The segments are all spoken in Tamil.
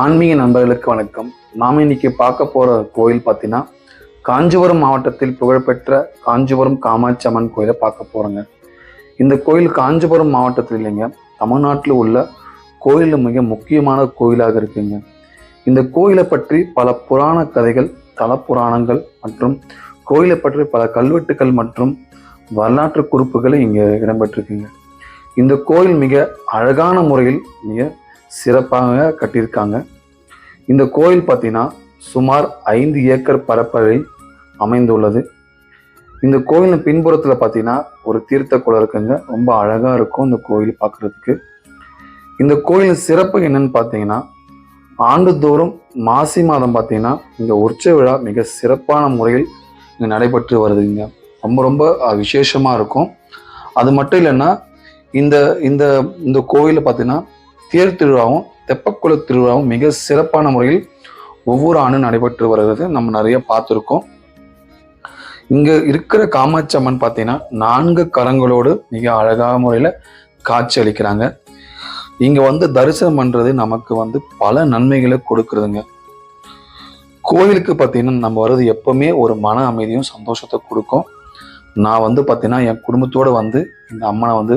ஆன்மீக நண்பர்களுக்கு வணக்கம். நாம் இன்னைக்கு பார்க்க போகிற கோயில் பார்த்தீங்கன்னா காஞ்சிபுரம் மாவட்டத்தில் புகழ்பெற்ற காஞ்சிபுரம் காமாட்சி அம்மன் கோயிலை பார்க்க போகிறோங்க இந்த கோயில் காஞ்சிபுரம் மாவட்டத்தில் இல்லைங்க. தமிழ்நாட்டில் உள்ள கோயிலில் மிக முக்கியமான கோயிலாக இருக்குங்க. இந்த கோயிலை பற்றி பல புராண கதைகள் தல புராணங்கள் மற்றும் கோயிலை பற்றி பல கல்வெட்டுகள் மற்றும் வரலாற்று குறிப்புகள் இங்கே இடம்பெற்றிருக்குங்க. இந்த கோயில் மிக அழகான முறையில் மிக சிறப்பாக கட்டியிருக்காங்க. இந்த கோயில் பார்த்தீங்கன்னா சுமார் ஐந்து ஏக்கர் பரப்பளவில் அமைந்துள்ளது. இந்த கோயிலின் பின்புறத்தில் பார்த்தீங்கன்னா ஒரு தீர்த்த குளம் இருக்குங்க. ரொம்ப அழகாக இருக்கும் இந்த கோயில் பார்க்குறதுக்கு. இந்த கோயிலின் சிறப்பு என்னன்னு பார்த்தீங்கன்னா ஆண்டுதோறும் மாசி மாதம் பார்த்தீங்கன்னா இந்த உற்சவ விழா மிக சிறப்பான முறையில் இங்கே நடைபெற்று வருதுங்க. ரொம்ப ரொம்ப விசேஷமாக இருக்கும். அது மட்டும் இல்லைன்னா இந்த இந்த இந்த கோயிலில் பார்த்தீங்கன்னா தேர் திருவிழாவும் தெப்பக்குள திருவிழாவும் மிக சிறப்பான முறையில் ஒவ்வொரு ஆண்டும் நடைபெற்று வருகிறது. நம்ம நிறைய பார்த்துருக்கோம். இங்க இருக்கிற காமாட்சி அம்மன் பார்த்தீங்கன்னா நான்கு கரங்களோடு மிக அழகான முறையில் காட்சி அளிக்கிறாங்க. இங்க வந்து தரிசனம் பண்றது நமக்கு வந்து பல நன்மைகளை கொடுக்குறதுங்க. கோயிலுக்கு பார்த்தீங்கன்னா நம்ம வர்றது எப்பவுமே ஒரு மன அமைதியும் சந்தோஷத்தை கொடுக்கும். நான் வந்து பார்த்தீங்கன்னா என் குடும்பத்தோடு வந்து இந்த அம்மனை வந்து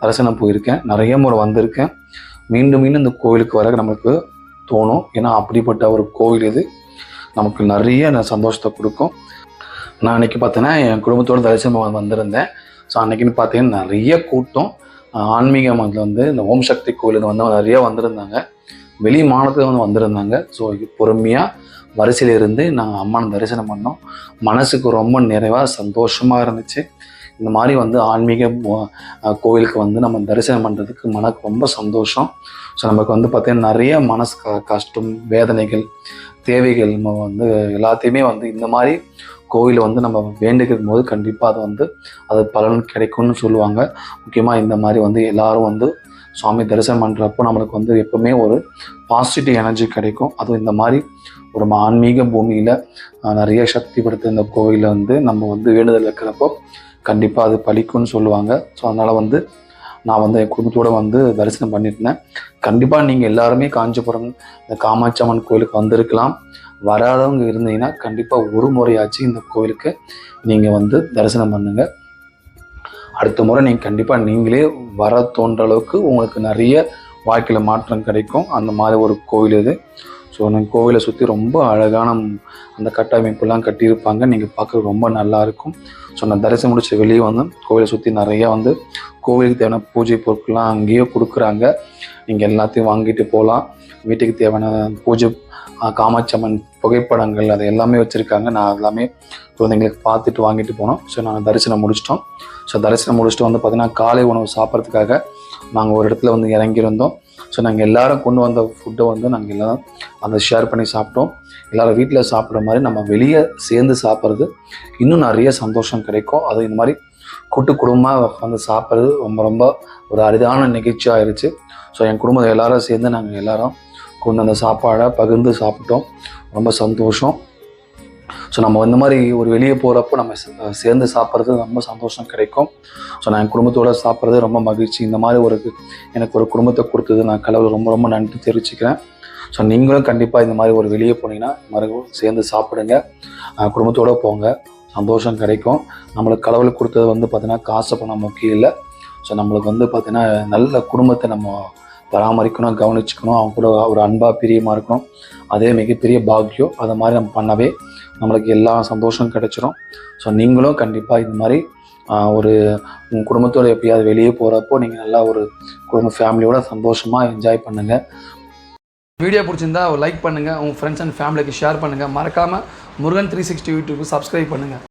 தரிசனம் போயிருக்கேன். நிறைய முறை வந்திருக்கேன். மீண்டும் மீண்டும் இந்த கோயிலுக்கு வர நமக்கு தோணும். ஏன்னா அப்படிப்பட்ட ஒரு கோயில் இது. நமக்கு நிறைய சந்தோஷத்தை கொடுக்கும். நான் அன்னைக்கு பார்த்தேன்னா என் குடும்பத்தோட தரிசனம் வந்திருந்தேன். ஸோ அன்னைக்குன்னு பார்த்தீங்கன்னா நிறைய கூட்டம். ஆன்மீகம் ஆன்மீக மதத்தில் வந்து இந்த ஓம் சக்தி கோயிலுக்கு வந்து நிறைய வந்திருந்தாங்க. வெளி மாநிலத்தில் வந்து வந்திருந்தாங்க. ஸோ பொறுமையாக வரிசையில் இருந்து நாங்கள் அம்மனை தரிசனம் பண்ணோம். மனசுக்கு ரொம்ப நிறைவாக சந்தோஷமாக இருந்துச்சு. இந்த மாதிரி வந்து ஆன்மீக கோவிலுக்கு வந்து நம்ம தரிசனம் பண்ணுறதுக்கு மனக்கு ரொம்ப சந்தோஷம். ஸோ நமக்கு வந்து பார்த்திங்கன்னா நிறைய மனசு க கஷ்டம் வேதனைகள் தேவைகள் நம்ம வந்து எல்லாத்தையுமே வந்து இந்த மாதிரி கோவிலை வந்து நம்ம வேண்டிக்கும் போது கண்டிப்பாக அது வந்து அது பலன் கிடைக்கும்னு சொல்லுவாங்க. முக்கியமாக இந்த மாதிரி வந்து எல்லாரும் வந்து சுவாமி தரிசனம் பண்ணுறப்போ நம்மளுக்கு வந்து எப்பவுமே ஒரு பாசிட்டிவ் எனர்ஜி கிடைக்கும். அதுவும் இந்த மாதிரி ஒரு ஆன்மீக பூமியில் நிறைய சக்தி படுத்த இந்த கோவிலில் வந்து நம்ம வந்து வேண்டுதல் வைக்கிறப்போ கண்டிப்பாக அது பழிக்கும்னு சொல்லுவாங்க. ஸோ அதனால் வந்து நான் வந்து என் குடும்பத்தோடு வந்து தரிசனம் பண்ணியிருந்தேன். கண்டிப்பாக நீங்கள் எல்லாருமே காஞ்சிபுரம் இந்த காமாட்சி அம்மன் கோயிலுக்கு வந்திருக்கலாம். வராதவங்க இருந்தீங்கன்னா கண்டிப்பாக ஒரு முறையாச்சும் இந்த கோயிலுக்கு நீங்கள் வந்து தரிசனம் பண்ணுங்க. அடுத்த முறை நீங்கள் கண்டிப்பாக நீங்களே வர தோன்ற அளவுக்கு உங்களுக்கு நிறைய வாழ்க்கையில் மாற்றம் கிடைக்கும். அந்த மாதிரி ஒரு கோயில் இது. ஸோ நாங்கள் கோவிலை சுற்றி ரொம்ப அழகான அந்த கட்டமைப்புலாம் கட்டியிருப்பாங்க. நீங்கள் பார்க்க ரொம்ப நல்லாயிருக்கும் ஸோ நான் தரிசனம் முடிச்சு வெளியே வந்து கோவிலை சுற்றி நிறையா வந்து கோவிலுக்கு தேவையான பூஜை பொருட்கள்லாம் அங்கேயே கொடுக்குறாங்க. நீங்கள் எல்லாத்தையும் வாங்கிட்டு போகலாம். வீட்டுக்கு தேவையான பூஜை ஆஹ், காமாட்சி அம்மன் புகைப்படங்கள் அது எல்லாமே வச்சுருக்காங்க. நான் எல்லாமே குழந்தைங்களுக்கு பார்த்துட்டு வாங்கிட்டு போனோம். ஸோ நாங்கள் தரிசனம் முடிச்சிட்டோம். ஸோ தரிசனம் முடிச்சுட்டு வந்து பார்த்தீங்கன்னா காலை உணவு சாப்பிட்றதுக்காக நாங்கள் ஒரு இடத்துல வந்து இறங்கியிருந்தோம். ஸோ நாங்கள் எல்லாரும் கொண்டு வந்த ஃபுட்டை வந்து நாங்கள் எல்லாம் அந்த ஷேர் பண்ணி சாப்பிட்டோம். எல்லாரும் வீட்டில் சாப்பிட்ற மாதிரி நம்ம வெளியே சேர்ந்து சாப்பிட்றது இன்னும் நிறைய சந்தோஷம் கிடைக்கும். அது இந்த மாதிரி கூட்டு குடும்பமாக வந்து சாப்பிட்றது ரொம்ப ரொம்ப ஒரு அரிதான நிகழ்ச்சி ஆயிடுச்சு ஸோ என் குடும்பத்தை எல்லாரும் சேர்ந்து நாங்கள் எல்லாரும் கொண்டு வந்த சாப்பாடை பகிர்ந்து சாப்பிட்டோம். ரொம்ப சந்தோஷம். ஸோ நம்ம இந்த மாதிரி ஒரு வெளியே போகிறப்போ நம்ம சேர்ந்து சாப்பிட்றது ரொம்ப சந்தோஷம் கிடைக்கும். ஸோ நான் என் குடும்பத்தோடு சாப்பிட்றது ரொம்ப மகிழ்ச்சி. இந்த மாதிரி ஒரு எனக்கு ஒரு குடும்பத்தை கொடுத்தது நான் கடவுள். ரொம்ப ரொம்ப நன்றி தெரிவிச்சுக்கிறேன். ஸோ நீங்களும் கண்டிப்பாக இந்த மாதிரி ஒரு வெளியே போனீங்கன்னா மறுபடியும் சேர்ந்து சாப்பிடுங்க. குடும்பத்தோடு போங்க. சந்தோஷம் கிடைக்கும். நம்மளுக்கு கடவுள் கொடுத்தது வந்து பார்த்திங்கன்னா காசு பணம் முக்கியம் இல்லை. ஸோ நம்மளுக்கு வந்து பார்த்திங்கன்னா நல்ல குடும்பத்தை நம்ம பராமரிக்கணும் கவனிச்சுக்கணும் அவங்க கூட ஒரு அன்பாக பிரியமாக இருக்கணும். அதே மிகப்பெரிய பாக்கியம் அதை மாதிரி நம்ம பண்ணவே நம்மளுக்கு எல்லா சந்தோஷமும் கிடைச்சிரும். ஸோ நீங்களும் கண்டிப்பாக இந்த மாதிரி ஒரு உங்கள் குடும்பத்தோட எப்பயாவது வெளியே போகிறப்போ நீங்கள் நல்லா ஒரு குடும்ப ஃபேமிலியோட சந்தோஷமாக என்ஜாய் பண்ணுங்கள் வீடியோ பிடிச்சிருந்தா லைக் பண்ணுங்கள் உங்கள் ஃப்ரெண்ட்ஸ் அண்ட் ஃபேமிலிக்கு ஷேர் பண்ணுங்கள் மறக்காமல் Murugan three sixty YouTube subscribe பண்ணுங்கள்